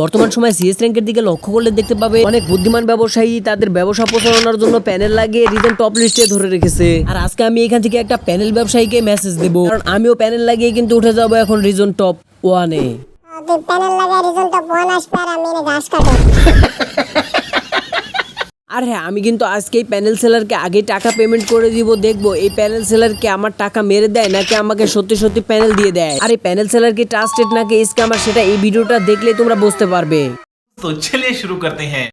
বর্তমান সময় সিএস র্যাঙ্কের দিকে লক্ষ্য করলে দেখতে পাবে অনেক বুদ্ধিমান ব্যবসায়ী তাদের ব্যবসা প্রচারণার জন্য প্যানেল লাগিয়ে রিজন টপ লিস্টে ধরে রেখেছে। আর আজকে আমি এখান থেকে একটা প্যানেল ব্যবসায়ীকে মেসেজ দেবো। কারণ আমিও প্যানেল লাগিয়ে কিন্তু উঠে যাব এখন রিজন টপ ওয়ানে প্যানেল লাগিয়ে রিজন টপ ওয়ান আসবে আর আমি ঘাস কাটে আর হ্যাঁ আমি কিন্তু আজকে এই প্যানেল সেলারকে আগে টাকা পেমেন্ট করে দিব, দেখব এই প্যানেল সেলারকে আমার টাকা মেরে দেয় নাকি আমাকে সত্যি সত্যি প্যানেল দিয়ে দেয়? আর এই প্যানেল সেলারকে ট্রাস্টেড নাকি স্ক্যামার সেটা এই ভিডিওটা দেখলে তোমরা বুঝতে পারবে। তো চলিয়ে শুরু করতে হ্যাঁ।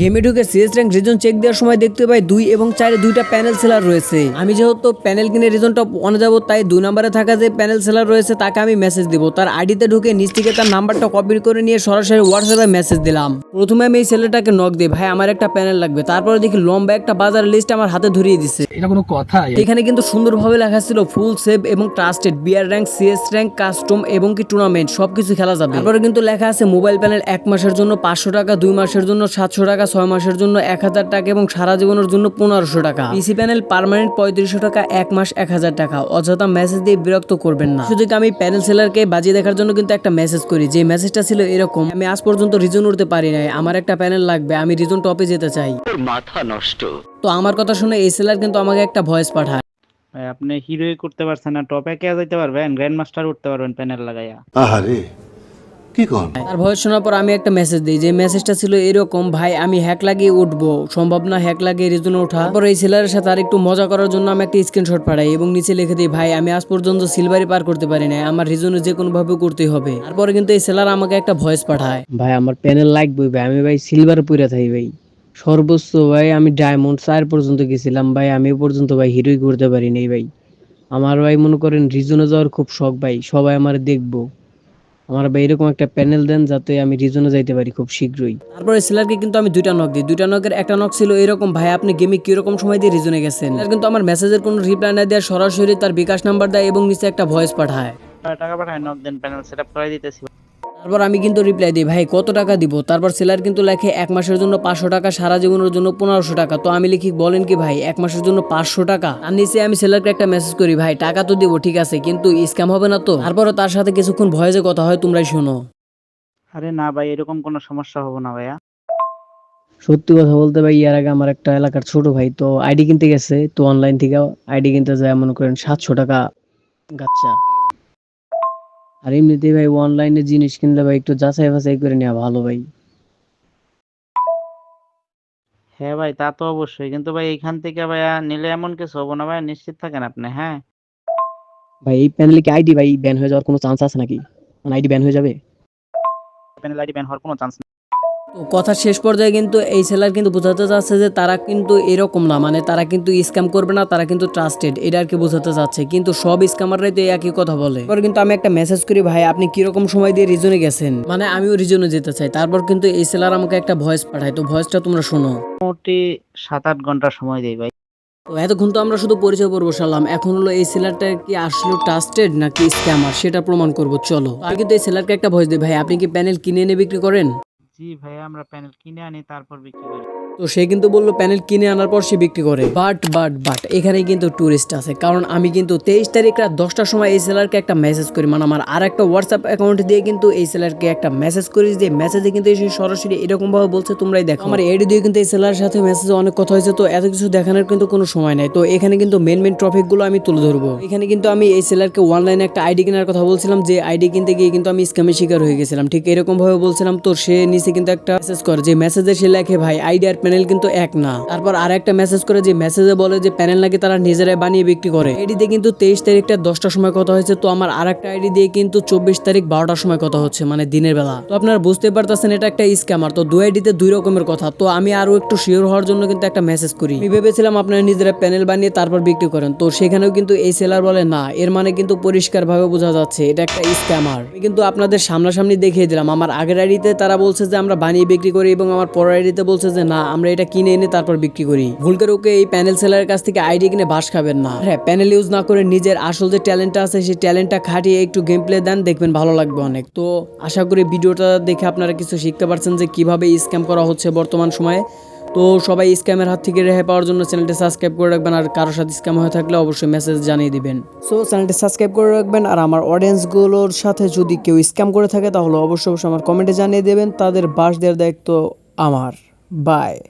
গেমে ঢুকে সিএস র্যাঙ্ক রিজন চেক দেওয়ার সময় দেখতে পাই দুই এবং চারে দুইটা প্যানেল সেলার রয়েছে। আমি যেহেতু প্যানেল কিনে রিজন টপ ওয়ানে যাব তাই দুই নম্বরে থাকা যে প্যানেল সেলার রয়েছে তাকে আমি মেসেজ দিব। তার আইডিতে ঢুকে নিচ থেকে তার নাম্বারটা কপি করে নিয়ে সরাসরি হোয়াটসঅ্যাপে মেসেজ দিলাম। প্রথমে আমি এই ছেলেটাকে নক দিই ভাই আমার একটা প্যানেল লাগবে। তারপরে দেখি লম্বা একটা বাজার লিস্ট আমার হাতে ধরিয়ে দিছে। এটা কোনো কথা এখানে কিন্তু সুন্দরভাবে লেখা ছিল ফুল সেভ এবং trusted B R rank CS rank custom এবং কি টুর্নামেন্ট সবকিছু খেলা যাবে। তারপরে কিন্তু লেখা আছে মোবাইল প্যানেল এক মাসের জন্য পাঁচশো টাকা দুই মাসের জন্য সাতশো টাকা ছয় মাসের জন্য এক হাজার টাকা এবং সারা জীবনের জন্য পনেরোশো টাকা। পিসি প্যানেল পার্মানেন্ট পঁয়ত্রিশশো টাকা এক মাস এক হাজার টাকা। অযথা মেসেজ দিয়ে বিরক্ত করবেন না। শুধু কি আমি প্যানেল সেলারকে বাজিয়ে দেখার জন্য কিন্তু একটা মেসেজ করি? যে মেসেজটা ছিল এরকম আমি আজ পর্যন্ত রিজন উঠতে পারি নাই। আমার একটা প্যানেল লাগবে আমি রিজন টপে যেতে চাই। মাথা নষ্ট। তো আমার কথা শুনে এই সেলার কিন্তু আমাকে একটা ভয়েস পাঠায়। ভাই আপনি হিরোই করতে পারছেন না টপে কে যাইতে পারবেন? গ্র্যান্ড মাস্টার উঠতে পারবেন প্যানেল লাগাইয়া। আহারে। কি কন? তার ভয়েস শোনার পর আমি একটা মেসেজ দিই যে মেসেজটা ছিল এরকম ভাই আমি হ্যাক লাগিয়ে উঠবো। সম্ভব না হ্যাক লাগিয়ে রিজনে ওঠা। তারপর এই ছেলের সাথে আর একটু মজা করার জন্য আমি একটা স্ক্রিনশট পাঠাই এবং নিচে লিখে দিই ভাই আমি আজ পর্যন্ত সিলভারি পার করতে পারি না আমার রিজনে যে কোনো ভাবে করতেই হবে। তারপরে কিন্তু এই সেলার আমাকে একটা ভয়েস পাঠায়। ভাই আমার প্যানেল লাগবে ভাই। আমি ভাই সিলভার পুরা থাই ভাই। সর্বোচ্চ ভাই আমি ডায়মন্ড চার পর্যন্ত গেছিলাম ভাই। আমি পর্যন্ত ভাই হিরোই করতে পারি নাই ভাই। আমার ভাই মনে করেন রিজনে যাওয়ার খুব শখ ভাই। সবাই আমার দেখব। আমার ভাই এরকম একটা প্যানেল দেন যাতে আমি রিজনে যাইতে পারি খুব শীঘ্রই। তারপরে সেলারকে কিন্তু আমি দুইটা নক দিই। দুইটা নকের একটা নক ছিল এরকম ভাই আপনি গেমে কীরকম সময় দিয়ে রিজনে গেছেন? আর কিন্তু আমার মেসেজের কোনো রিপ্লাই না দেওয়া সরাসরি তার বিকাশ নাম্বার দেয় এবং নিচে একটা ভয়েস পাঠায়। টাকা পাঠায় নক দেন প্যানেল সেট আপ করে দিতেছি। তারপর আমি কিন্তু রিপ্লাই দিই ভাই কত টাকা দিব? তারপর সেলার কিন্তু লেখে এক মাসের জন্য পাঁচশো টাকা সারা জীবনের জন্য পনেরোশো টাকা। তো আমি লিখি বলেন কি ভাই এক মাসের জন্য পাঁচশো টাকা? আর নিচে আমি সেলারকে একটা মেসেজ করি ভাই টাকা তো দিব ঠিক আছে কিন্তু স্ক্যাম হবে না তো? তারপরে তার সাথে কিছুক্ষণ ভয়েসে কথা হয় তোমরাই শোনো। আরে না ভাই এরকম কোনো সমস্যা হবে না ভাইয়া। সত্যি কথা বলতে ভাই ইয়ার আগে আমার একটা এলাকার ছোট ভাই তো আইডি কিনতে গেছে তো অনলাইন থেকে আইডি কিনতে যায় মনে করেন সাতশো টাকা গাচ্চা। আর এমনিতে ভাই অনলাইনে জিনিস কিনলে ভাই একটু যাচাই বাছাই করে নেওয়া ভালো ভাই। হ্যাঁ ভাই তা তো অবশ্যই। কিন্তু ভাই এখান থেকে ভাইয়া নিলে এমন কিছু হব না ভাইয়া নিশ্চিত থাকেন আপনি হ্যাঁ? ভাই এই প্যানেলে কি আইডি ভাই ব্যান হয়ে যাওয়ার কোনো চান্স আছে নাকি? মানে আইডি ব্যান হয়ে যাবে? প্যানেল আইডি ব্যান হওয়ার কোনো চান্স তো কথার শেষ পর্যায়ে কিন্তু এই সেলার কিন্তু বোঝাতে চাচ্ছে যে তারা কিন্তু এরকম না মানে তারা কিন্তু স্ক্যাম করবে না তারা কিন্তু ট্রাস্টেড এটা আর কি বোঝাতে চাচ্ছে। কিন্তু সব স্ক্যামাররাই তো একই কথা বলে। তারপর কিন্তু আমি একটা মেসেজ করি ভাই আপনি কীরকম সময় দিয়ে রিজনে গেছেন? মানে আমিও রিজনে যেতে চাই। তারপর কিন্তু এই সেলার আমাকে একটা ভয়েস পাঠায়। তো ভয়েসটা তোমরা শোনো। মোটামুটি সাত আট ঘণ্টা সময় দেয় ভাই। তো এতক্ষণ তো আমরা শুধু পরিচয় পর্ব সারলাম এখন হলো এই সেলারটা কি আসলে ট্রাস্টেড নাকি স্ক্যামার সেটা প্রমাণ করব চলো। আমি কিন্তু এই সেলারকে একটা ভয়েস দিই ভাই আপনি কি প্যানেল কিনে এনে বিক্রি করেন? জি ভাইয়া আমরা প্যানেল কিনে আনি তারপর বিক্রি করি তো সে কিন্তু বলল প্যানেল কিনে আনার পর সে বিক্রি করে। বাট বাট বাট এখানে কিন্তু টুরিস্ট আছে। কারণ আমি কিন্তু তেইশ তারিখ রাত দশটার সময় এই সেলারকে একটা মেসেজ করি। মানে আমার আর একটা হোয়াটসঅ্যাপ অ্যাকাউন্ট দিয়ে কিন্তু এই সেলারকে একটা মেসেজ করি যে মেসেজে কিন্তু এসে সরাসরি এরকম ভাবে বলছে, তোমরাই দেখো। আমার এডি দিয়ে কিন্তু এই সেলার সাথে মেসেজে অনেক কথা হয়েছে, তো এত কিছু দেখানোর কিন্তু কোনো সময় নাই। তো এখানে কিন্তু মেন মেন টপিকগুলো আমি তুলে ধরবো। এখানে কিন্তু আমি এই সেলারকে অনলাইনে একটা আইডি কেনার কথা বলছিলাম, যে আইডি কিনতে গিয়ে কিন্তু আমি স্ক্যামের শিকার হয়ে গেছিলাম। ঠিক এরকম ভাবে বলছিলাম, তো সে নিচে কিন্তু একটা মেসেজ করে, যে মেসেজে সে লেখে, ভাই আইডি আর প্যানেল কিন্তু এক না। তারপর আর একটা মেসেজ করে যে মেসেজে বলে যে প্যানেল নাকি তারা নিজেরাই বানিয়ে বিক্রি করে। আইডিতে কিন্তু তেইশ তারিখটা দশটার সময় কথা হয়েছে, তো আমার আর একটা আইডি দিয়ে কিন্তু চব্বিশ তারিখ বারোটার সময় কথা হচ্ছে মানে দিনের বেলা। তো আপনারা বুঝতে পারতেছেন, এটা একটা স্ক্যামার তো দুই আইডিতে দুই রকমের কথা। তো আমি আরও একটু শিওর হওয়ার জন্য কিন্তু একটা মেসেজ করি। আমি ভেবেছিলাম আপনারা নিজেরা প্যানেল বানিয়ে তারপর বিক্রি করেন, তো সেখানেও কিন্তু এই সেলার বলে না। এর মানে কিন্তু পরিষ্কার ভাবে বোঝা যাচ্ছে, এটা একটা স্ক্যামার আমি কিন্তু আপনাদের সামনাসামনি দেখিয়ে দিলাম, আমার আগের আইডিতে তারা বলছে যে আমরা বানিয়ে বিক্রি করি এবং আমার পরের আইডিতে বলছে যে না আমরা এটা কিনে এনে তারপর বিক্রি করি। ভুল করে ওকে এই প্যানেল সেলারের কাছ থেকে আইডি কিনে বাস খাবেন না। হ্যাঁ প্যানেল ইউজ না করে নিজের আসল যে ট্যালেন্টটা আছে, সেই ট্যালেন্টটা খাটিয়ে একটু গেম প্লে দেন, দেখবেন ভালো লাগবে অনেক। তো আশা করি ভিডিওটা দেখে আপনারা কিছু শিখতে পারছেন যে কীভাবে স্ক্যাম করা হচ্ছে বর্তমান সময়ে। তো সবাই স্ক্যামের হাত থেকে রেহাই পাওয়ার জন্য চ্যানেলটি সাবস্ক্রাইব করে রাখবেন, আর কারোর সাথে স্ক্যাম হয়ে থাকলে অবশ্যই মেসেজ জানিয়ে দিবেন। সো চ্যানেলটি সাবস্ক্রাইব করে রাখবেন, আর আমার অডিয়েন্সগুলোর সাথে যদি কেউ স্ক্যাম করে থাকে, তাহলে অবশ্যই অবশ্যই আমার কমেন্টে জানিয়ে দেবেন, তাদের বাস দেওয়ার দায়িত্ব আমার। Bye.